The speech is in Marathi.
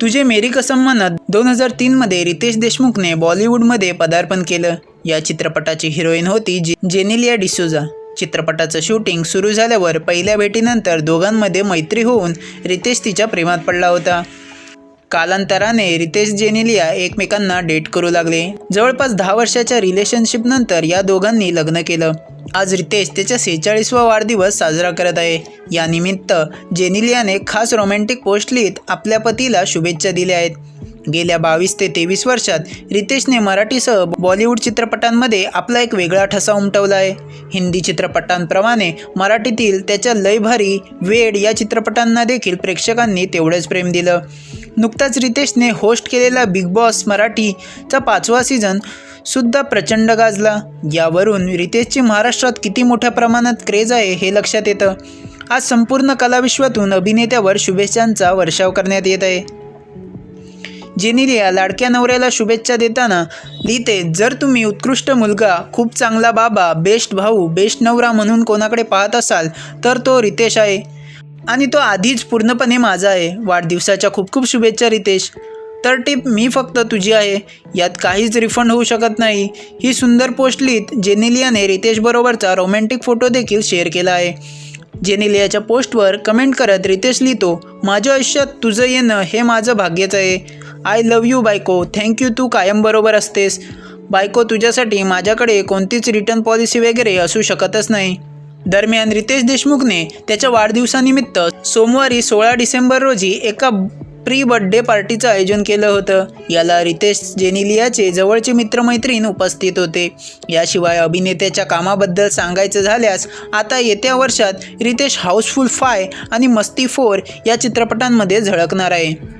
तुझे मेरी कसम म्हणत दोन हजार तीनमध्ये रितेश देशमुखने बॉलिवूडमध्ये पदार्पण केलं. या चित्रपटाची हिरोईन होती जे जेनेलिया डिसोजा. चित्रपटाचं शूटिंग सुरू झाल्यावर पहिल्या भेटीनंतर दोघांमध्ये मैत्री होऊन रितेश तिच्या प्रेमात पडला होता. कालांतराने रितेश जेनेलिया एकमेकांना डेट करू लागले. जवळपास दहा वर्षाच्या रिलेशनशिपनंतर या दोघांनी लग्न केलं. आज रितेश त्याच्या सेहेचाळीसवा वाढदिवस साजरा करत आहे. यानिमित्त जेनेलियाने खास रोमॅन्टिक पोस्ट लिहित आपल्या पतीला शुभेच्छा दिल्या आहेत. गेल्या बावीस ते तेवीस वर्षात रितेशने मराठीसह बॉलिवूड चित्रपटांमध्ये आपला एक वेगळा ठसा उमटवला आहे. हिंदी चित्रपटांप्रमाणे मराठीतील त्याच्या लय भारी वेड या चित्रपटांना देखील प्रेक्षकांनी तेवढंच प्रेम दिलं. नुकताच रितेशने होस्ट केलेला बिग बॉस मराठीचा पाचवा सीझन सुद्धा प्रचंड गाजला. यावरून रितेशची महाराष्ट्रात किती मोठ्या प्रमाणात क्रेज आहे हे लक्षात येतं. आज संपूर्ण कलाविश्वातून अभिनेत्यावर शुभेच्छांचा वर्षाव करण्यात येत आहे. जेनिलिया लाडक्या नवऱ्याला शुभेच्छा देताना लिहिते जर तुम्ही उत्कृष्ट मुलगा खूप चांगला बाबा बेस्ट भाऊ बेस्ट नवरा म्हणून कोणाकडे पाहत असाल तर तो रितेश आहे. आणि तो आधीच पूर्णपणे माझा आहे. वाढदिवसाच्या खूप खूप शुभेच्छा रितेश. तर टिप मी फक्त तुझी आहे. यात काहीच रिफंड होऊ शकत नाही. ही सुंदर पोस्ट लिहित जेनेलियाने रितेशबरोबरचा रोमॅन्टिक फोटो देखील शेअर केला आहे. जेनेलियाच्या पोस्टवर कमेंट करत रितेश लिहितो माझ्या आयुष्यात तुझं येणं हे माझं भाग्यच आहे. आय लव्ह यू बायको. थँक्यू तू कायम बरोबर असतेस. बायको तुझ्यासाठी माझ्याकडे कोणतीच रिटर्न पॉलिसी वगैरे असू शकतच नाही. दरम्यान रितेश देशमुखने त्याच्या वाढदिवसानिमित्त सोमवारी सोळा डिसेंबर रोजी एका प्री बर्थडे पार्टीचं आयोजन केलं होतं. याला रितेश जेनिलियाचे जवळचे मित्रमैत्रीण उपस्थित होते. याशिवाय अभिनेत्याच्या कामाबद्दल सांगायचं झाल्यास आता येत्या वर्षात रितेश हाऊसफुल फाय आणि मस्ती फोर या चित्रपटांमध्ये झळकणार आहे.